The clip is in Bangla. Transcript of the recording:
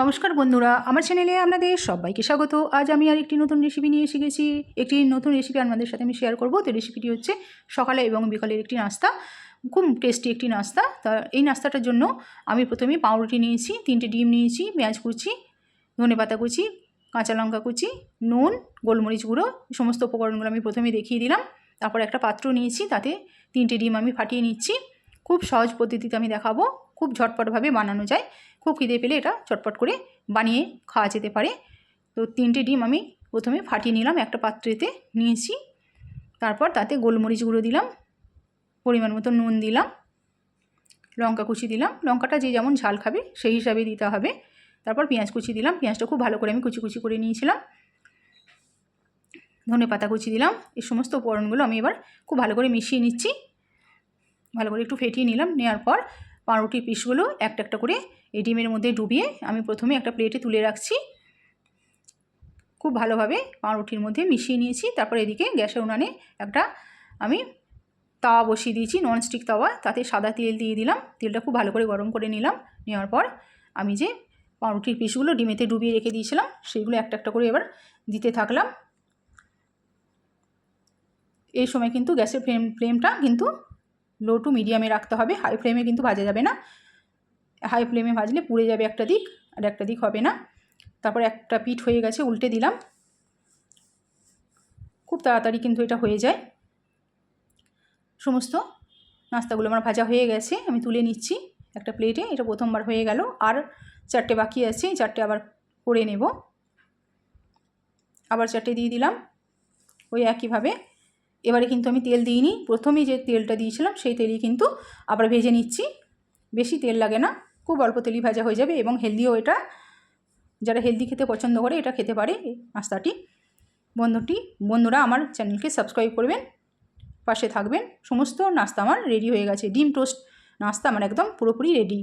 নমস্কার বন্ধুরা, আমার চ্যানেলে আপনাদের সবাইকে স্বাগত। আজ আমি আর একটি নতুন রেসিপি নিয়ে এসে গেছি একটি নতুন রেসিপি আপনাদের সাথে আমি শেয়ার করব। তো রেসিপিটি হচ্ছে সকালে এবং বিকালের একটি নাস্তা। খুব টেস্টি একটি নাস্তা। তা এই নাস্তাটার জন্য আমি প্রথমে পাউরুটি নিয়েছি, তিনটে ডিম নিয়েছি, পেঁয়াজ কুচি, ধনে পাতা কুচি, কাঁচা লঙ্কা কুচি, নুন, গোলমরিচ গুঁড়ো সমস্ত উপকরণগুলো আমি প্রথমে দেখিয়ে দিলাম। তারপর একটা পাত্র নিয়েছি, তাতে তিনটে ডিম আমি ফাটিয়ে নিচ্ছি। খুব সহজ পদ্ধতিতে আমি দেখাবো। খুব ঝটপটভাবে বানানো যায়। খুব খিদে পেলে এটা চটপট করে বানিয়ে খাওয়া যেতে পারে। তো তিনটে ডিম আমি প্রথমে ফাটিয়ে নিলাম একটা পাত্রেতে, নিয়েছি। তারপর তাতে গোলমরিচ গুঁড়ো দিলাম, পরিমাণ মতো নুন দিলাম, লঙ্কা কুচি দিলাম। লঙ্কাটা যে যেমন ঝাল খাবে সেই হিসাবে দিতে হবে। তারপর পেঁয়াজ কুচি দিলাম, পেঁয়াজটা খুব ভালো করে আমি কুচি কুচি করে নিয়েছিলাম। ধনে পাতা কুচি দিলাম এই সমস্ত উপকরণগুলো আমি এবার খুব ভালো করে মিশিয়ে নিচ্ছি। ভালো করে একটু ফেটিয়ে নিলাম নেওয়ার পর পাউরুটির পিসগুলো একটা একটা করে এই ডিমের মধ্যে ডুবিয়ে আমি প্রথমে একটা প্লেটে তুলে রাখছি। খুব ভালোভাবে পাউরুটির মধ্যে মিশিয়ে নিয়েছি। তারপর এদিকে গ্যাসের উনানে একটা আমি তাওয়া বসিয়ে দিয়েছি ননস্টিক তাওয়া। তাতে সাদা তেল দিয়ে দিলাম। তেলটা খুব ভালো করে গরম করে নিলাম। নেওয়ার পর আমি যে পাউরুটির পিসগুলো ডিমেতে ডুবিয়ে রেখে দিয়েছিলাম, সেগুলো একটা একটা করে এবার দিতে থাকলাম। এই সময় কিন্তু গ্যাসের ফ্লেম ফ্লেমটা কিন্তু লো টু মিডিয়ামে রাখতে হবে হাই ফ্লেমে কিন্তু ভাজা যাবে না। হাই ফ্লেমে ভাজলে পুড়ে যাবে একটা দিক, আর একটা দিক হবে না। তারপর একটা পিঠ হয়ে গেছে, উল্টে দিলাম। খুব তাড়াতাড়ি কিন্তু এটা হয়ে যায়। সমস্ত নাস্তাগুলো আমার ভাজা হয়ে গেছে, আমি তুলে নিচ্ছি একটা প্লেটে এটা প্রথমবার হয়ে গেল। আর চারটে বাকি আছে চারটে আবার করে নেব। আবার চারটে দিয়ে দিলাম, ওই একইভাবে। এবারে কিন্তু আমি তেল দিইনি। প্রথমে যে তেলটা দিয়েছিলাম, সেই তেলই কিন্তু আবার ভেজে নিচ্ছি। বেশি তেল লাগে না, খুব অল্প তেলই ভাজা হয়ে যাবে এবং হেলদিও এটা। যারা হেলদি খেতে পছন্দ করে, এটা খেতে পারে নাস্তাটি। বন্ধুটি, বন্ধুরা আমার চ্যানেলকে সাবস্ক্রাইব করবেন, পাশে থাকবেন। সমস্ত নাস্তা আমার রেডি হয়ে গেছে। ডিম টোস্ট নাস্তা আমার একদম পুরোপুরি রেডি